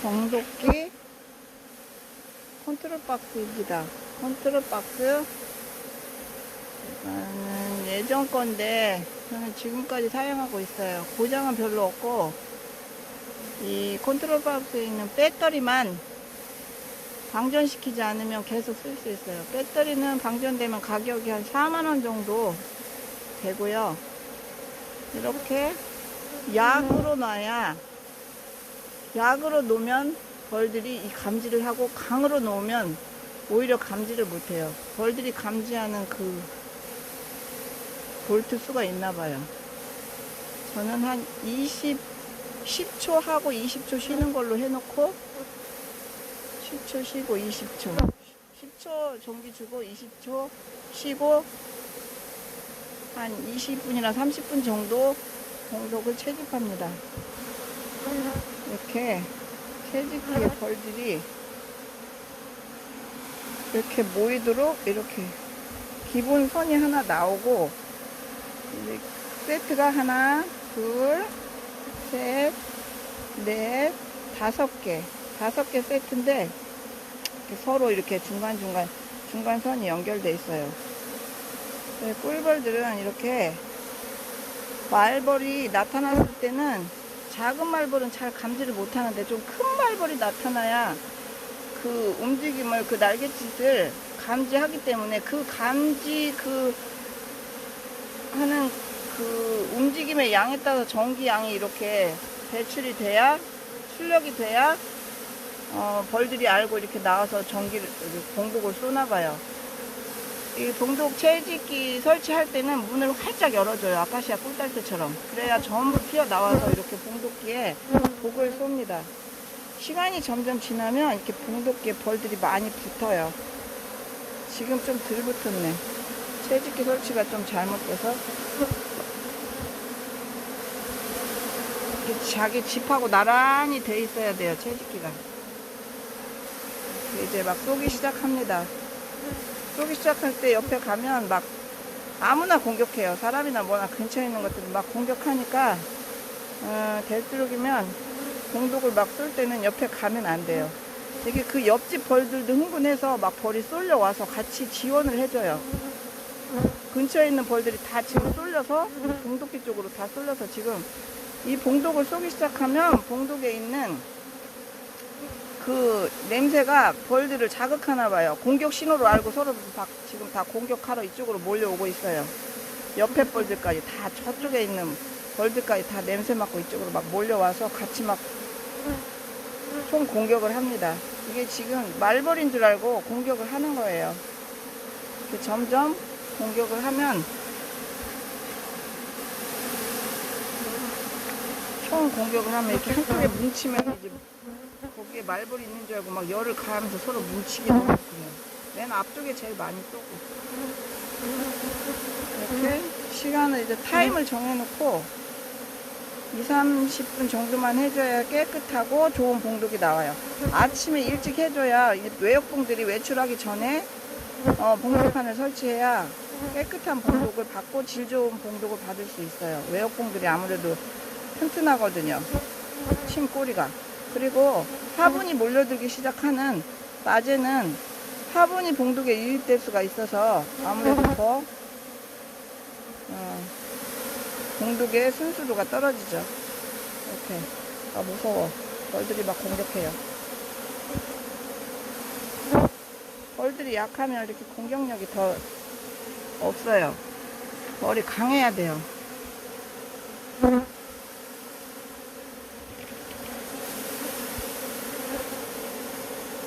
정도끼 컨트롤 박스입니다. 컨트롤 박스. 이거는 예전 건데 저는 지금까지 사용하고 있어요. 고장은 별로 없고 이 컨트롤 박스에 있는 배터리만 방전시키지 않으면 계속 쓸 수 있어요. 배터리는 방전되면 가격이 한 4만원 정도 되고요. 이렇게 약으로 놔야 약으로 놓으면 벌들이 이 감지를 하고 강으로 놓으면 오히려 감지를 못해요. 벌들이 감지하는 그 볼트 수가 있나 봐요. 저는 한 20, 10초 하고 20초 쉬는 걸로 해놓고 10초 쉬고 20초 10초 전기 주고 20초 쉬고 한 20분이나 30분 정도 공속을 채집합니다. 이렇게 채집기의 벌들이 이렇게 모이도록 이렇게 기본 선이 하나 나오고 세트가 하나, 둘, 셋, 넷, 다섯 개, 다섯 개 세트인데 서로 이렇게 중간중간 중간선이 연결돼 있어요. 네, 꿀벌들은 이렇게 말벌이 나타났을 때는 작은 말벌은 잘 감지를 못하는데 좀 큰 말벌이 나타나야 그 움직임을 그 날갯짓을 감지하기 때문에 그 감지 그 하는 그 움직임의 양에 따라서 전기 양이 이렇게 배출이 돼야 출력이 돼야 어, 벌들이 알고 이렇게 나와서 전기를 공복을 쏘나 봐요. 이 동독 채집기 설치할 때는 문을 활짝 열어줘요. 아카시아 꿀달새처럼. 그래야 전부 튀어나와서 이렇게 봉독기에 복을 쏩니다. 시간이 점점 지나면 이렇게 봉독기에 벌들이 많이 붙어요. 지금 좀 덜 붙었네. 채집기 설치가 좀 잘못돼서. 자기 집하고 나란히 돼 있어야 돼요. 채집기가. 이제 막 쏘기 시작합니다. 쏘기 시작할 때 옆에 가면 막 아무나 공격해요. 사람이나 뭐나 근처에 있는 것들을 막 공격하니까 어, 될두룩이면 공독을 막 쏠 때는 옆에 가면 안 돼요. 되게 그 옆집 벌들도 흥분해서 막 벌이 쏠려 와서 같이 지원을 해줘요. 근처에 있는 벌들이 다 지금 쏠려서 봉독기 쪽으로 다 쏠려서 지금 이 봉독을 쏘기 시작하면 봉독에 있는 그 냄새가 벌들을 자극하나 봐요. 공격 신호로 알고 서로 다 지금 다 공격하러 이쪽으로 몰려오고 있어요. 옆에 벌들까지 다 저쪽에 있는 벌들까지 다 냄새 맡고 이쪽으로 막 몰려와서 같이 막 총 공격을 합니다. 이게 지금 말벌인 줄 알고 공격을 하는 거예요. 점점 공격을 하면 총 공격을 하면 이렇게 한쪽에 뭉치면 이제 거기에 말벌이 있는 줄 알고 막 열을 가하면서 서로 뭉치게 되고 그래요. 맨 앞쪽에 제일 많이 쏘고. 이렇게 시간을 이제 타임을 정해놓고 2, 30분 정도만 해줘야 깨끗하고 좋은 봉독이 나와요. 아침에 일찍 해줘야 외역봉들이 외출하기 전에 어, 봉독판을 설치해야 깨끗한 봉독을 받고 질 좋은 봉독을 받을 수 있어요. 외역봉들이 아무래도 튼튼하거든요. 침 꼬리가. 그리고 화분이 몰려들기 시작하는 낮에는 화분이 봉독에 유입될 수가 있어서 아무래도 더 어, 봉독의 순수도가 떨어지죠. 이렇게 아 무서워. 벌들이 막 공격해요. 벌들이 약하면 이렇게 공격력이 더 없어요. 벌이 강해야 돼요.